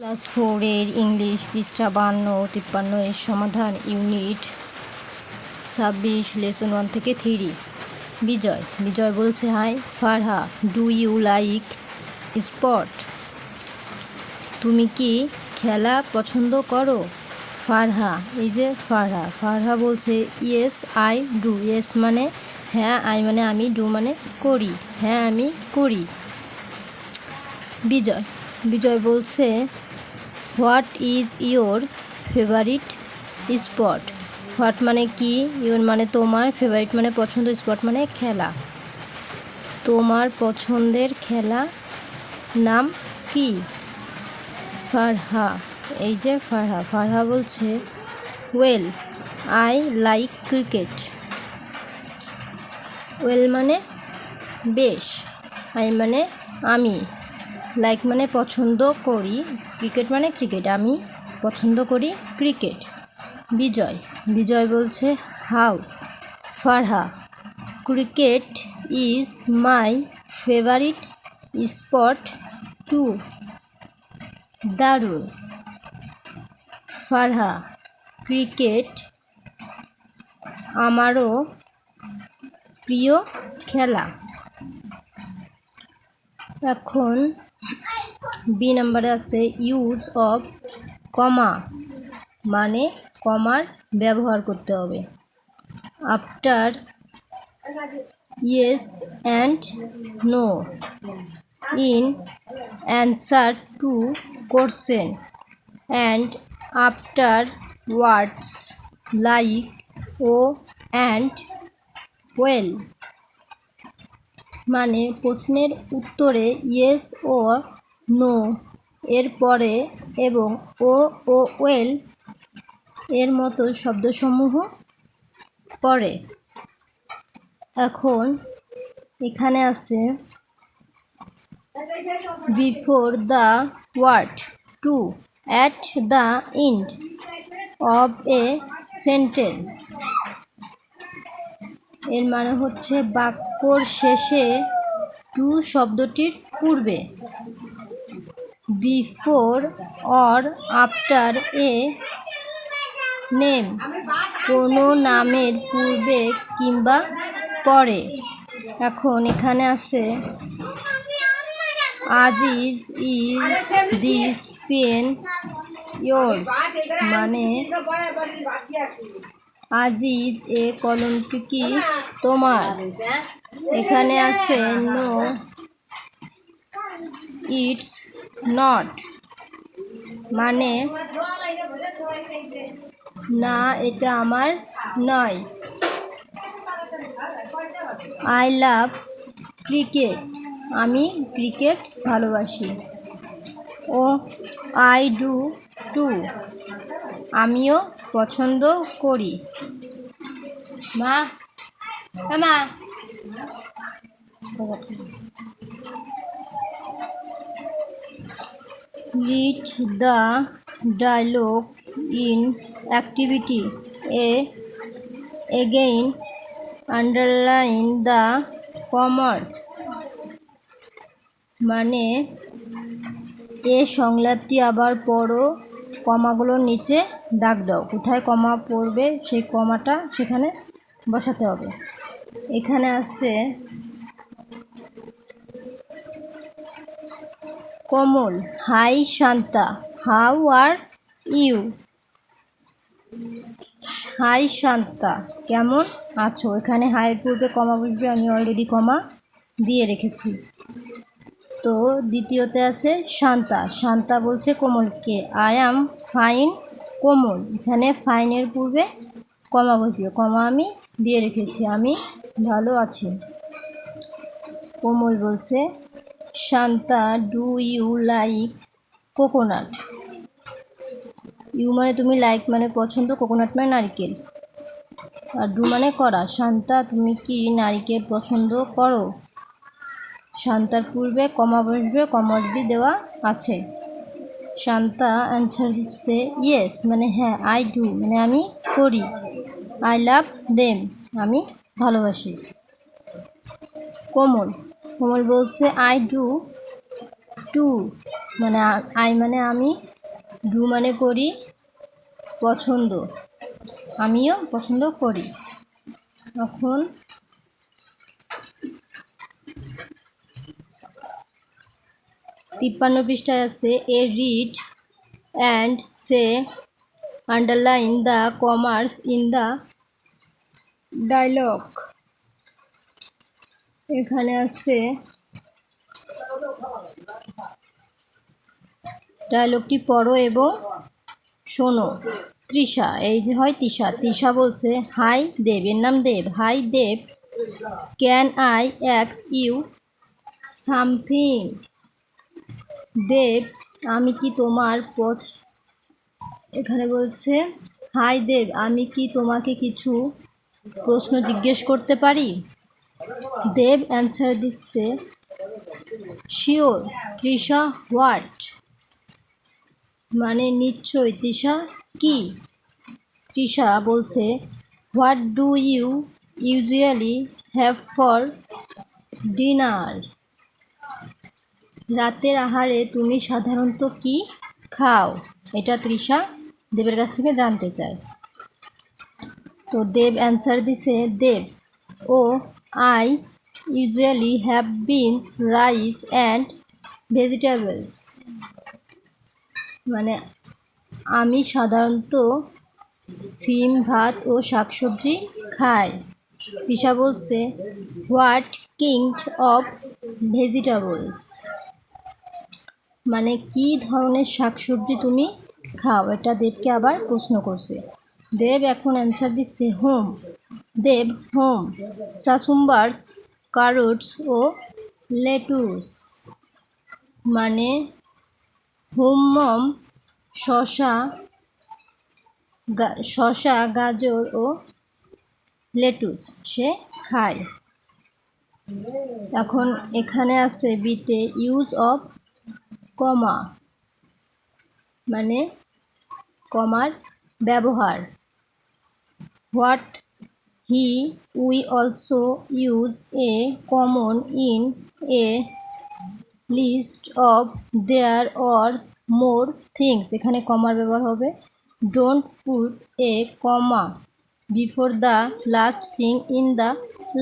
Class ফোরের English পৃষ্ঠা বান্ন, তিপ্পান্ন এর সমাধান ইউনিট ছাব্বিশ, লেসন ওয়ান থেকে থ্রি। বিজয় বিজয় বলছে, hi, Farha, do you like spot? তুমি কি খেলা পছন্দ করো? ফারহা, এই যে ফারহা ফারহা বলছে, ইয়েস, আই ডু। ইয়েস মানে হ্যাঁ আই মানে আমি, ডু মানে করি। হ্যাঁ আমি করি। বিজয় বিজয় বলছে what is your favourite spot? What মানে কি? ইয়োর মানে তোমার, ফেভারিট মানে পছন্দ স্পট মানে খেলা। তোমার পছন্দের খেলা নাম কি? ফারহা। এই যে ফারহা। ফারহা বলছে, well, I like cricket. Well মানে বেশ, আই মানে আমি। লাইক মানে পছন্দ করি ক্রিকেট মানে ক্রিকেট আমি পছন্দ করি ক্রিকেট বিজয় বিজয় বলছে how, Farha. Cricket is my favourite sport too দারুণ। ফারহা ক্রিকেট আমারও প্রিয় খেলা। এখন বি নাম্বারে আছে ইউজ অফ কমা মানে কমার ব্যবহার করতে হবে। After yes and no in answer to question and after words like oh and well মানে প্রশ্নের উত্তরে ইয়েস ও নো। এর পরে এবং ও ও ওয়েল এর মতো শব্দসমূহ পড়ে। এখন এখানে আছে before the word to at the end of a sentence. এর মানে হচ্ছে বাক্যর শেষে টু শব্দটির পূর্বে। Before or after a name. কোনো নামের পূর্বে কিংবা পরে। এখন এখানে আছে Aziz is this pen yours মানে আজিজ এ কলমটি কি তোমার? এখানে আছে নো ইটস নট মানে না, এটা আমার নয়। আই লাভ ক্রিকেট আমি ক্রিকেট ভালোবাসি। ও আই ডু টু আমিও পছন্দ করি। মা মা। Read the dialogue in activity. A, again, underline the commas. মানে এ সংলাপটি আবার পড়ো কমাগুলোর নিচে দাগ দাও। কোথায় কমা পড়বে, সেই কমাটা সেখানে বসাতে হবে। এখানে আছে Kamal. Hi, Shanta. How are you? Hi, Shanta. কেমন আছো? এখানে হাইয়ের পূর্বে কমা বসবে আমি অলরেডি কমা দিয়ে রেখেছি। তো দ্বিতীয়তে আছে শান্তা। শান্তা বলছে কোমলকে আই অ্যাম ফাইন কোমল। এখানে ফাইনের পূর্বে কমা বসবে কমা আমি দিয়ে রেখেছি, আমি ভালো আছি। কোমল বলছে Shanta do you like coconut you মানে তুমি লাইক মানে পছন্দ কোকোনাট মানে নারকেল। আর ডু মানে করা শান্তা, তুমি কি নারিকেল পছন্দ করো? শান্তার পূর্বে কমা বসবে, কমা দেওয়া আছে। শান্তা অ্যান্সার দিচ্ছে ইয়েস মানে হ্যাঁ আই ডু মানে আমি করি। আই লাভ দেম আমি ভালোবাসি। কোমল। কোমল বলছে আই ডু টু মানে আই মানে আমি ডু মানে করি, পছন্দ। আমিও পছন্দ করি। এখন তিপ্পান্ন পৃষ্ঠায় আছে A read and say underline the commas in the dialogue এখানে আছে ডায়লগটি পড়ো এবং শোনো। তৃষা, এই যে হয় তৃষা। তৃষা বলছে, হাই দেব। এর নাম Dev. Hi Dev, can I অ্যাক্স you something? Dev, আমি কি তোমার পথ এখানে বলছে, হাই দেব, আমি কি তোমাকে কিছু প্রশ্ন জিজ্ঞেস করতে পারি? দেব অ্যান্সার দিচ্ছে শিওর তৃষা হোয়াট? মানে নিশ্চয় তৃষা কি? তৃষা বলছে, what do you usually have for dinner? রাতের আহারে তুমি সাধারণত কি খাও? এটা তৃষা দেবের কাছ থেকে জানতে চায়। তো দেব অ্যান্সার দিছে Dev. Oh I usually have beans rice and vegetables মানে আমি সাধারণত সিম, ভাত ও শাকসবজি খাই। তৃষা বলছে হোয়াট কিংড অফ ভেজিটেবলস মানে কি ধরনের শাকসবজি তুমি খাও? এটা দেবকে আবার প্রশ্ন করছে। দেব এখন অ্যান্সার দিচ্ছে hmm Dev hmm, cucumbers, carrots ও লেটুস। মানে হুমম, শশা শশা, গাজর ও লেটুস সে খায়। এখন এখানে আছে বিতে ইউজ অফ কমা মানে কমার ব্যবহার। What he, we also use a comma in a list of there or more things. এখানে কমার ব্যবহার হবে। Don't put a comma before the last thing in the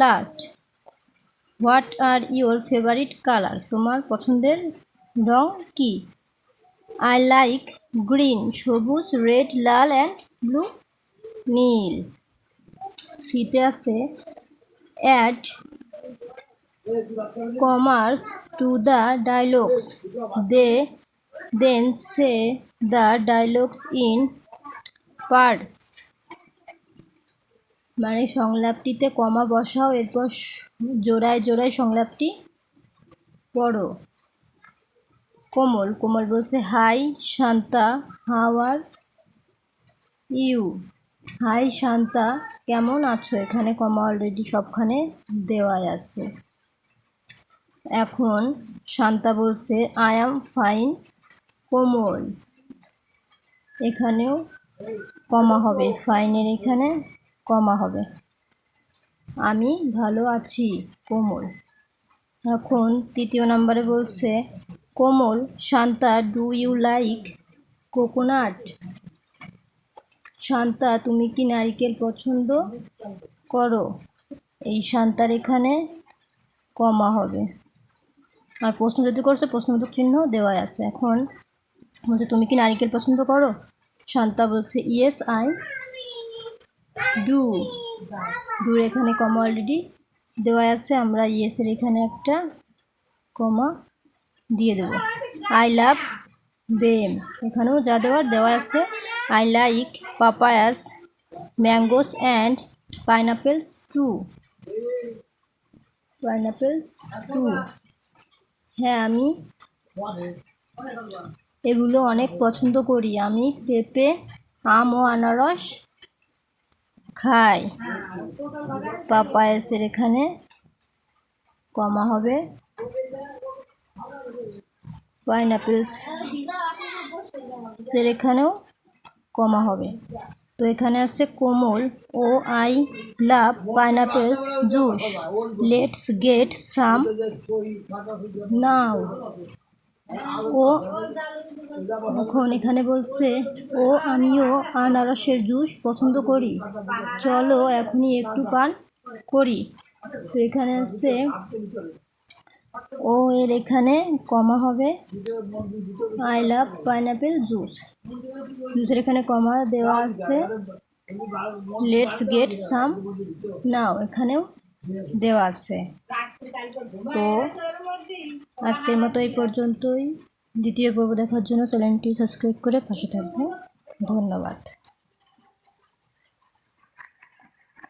last. What are your favourite colours? তোমার পছন্দের রং কি? I like green, সবুজ, red, লাল অ্যান্ড ব্লু, নীল। শীতে আছে add commas to the dialogues they then say the dialogues in parts মানে সংলাপটিতে কমা বসাও, এরপর জোড়ায় জোড়ায় সংলাপটি পড়ো। কোমল কোমল বলছে high Shanta how are you hi Shanta, কেমন আছো? এখানে কমা অলরেডি সবখানে দেওয়াই আছে। এখন শান্তা বলছে আই অ্যাম ফাইন কোমল। এখানেও কমা হবে ফাইনের এখানে কমা হবে। আমি ভালো আছি, কোমল। এখন তৃতীয় নম্বরে বলছে, Komal, Shanta do you like coconut Shanta, তুমি কি নারিকেল পছন্দ? করো। এই শান্তার এখানে কমা হবে। আর প্রশ্ন যদি করছে প্রশ্নবোধক চিহ্ন দেওয়াই আছে। এখন বলছে, তুমি কি নারিকেল পছন্দ করো? শান্তা বলছে ইয়েস আই ডু ডুর এখানে কমা অলরেডি দেওয়া আছে। আমরা ইয়েসের এখানে একটা কমা দিয়ে দেবো। আই লাভ দেম এখানেও যা দেওয়ার দেওয়া আছে। I like papayas mangoes and pineapples too pineapples too হ্যাঁ আমি এগুলো অনেক পছন্দ করি। আমি পেঁপে, আম ও আনারস খাই। পাপায়াসের এখানে কমা হবে। পাইনাপেলস সের এখানেও কমা হবে। তো এখানে আছে Komal oh I love pineapples, juice. Let's get some now oh, এখন এখানে বলছে, ও, আমিও আনারসের জুস পছন্দ করি। চলো এখনই একটু পান করি। তো এখানে আছে ও এর এখানে কমা হবে। আই লাভ পাইনাপেল জুস জুসের এখানে কমা দেওয়া আছে। লেটস গেট সাম নাও এখানেও দেওয়া আছে। তো আজকের মতো এই পর্যন্তই। দ্বিতীয় পর্ব দেখার জন্য চ্যানেলটি সাবস্ক্রাইব করে পাশে থাকবেন। ধন্যবাদ।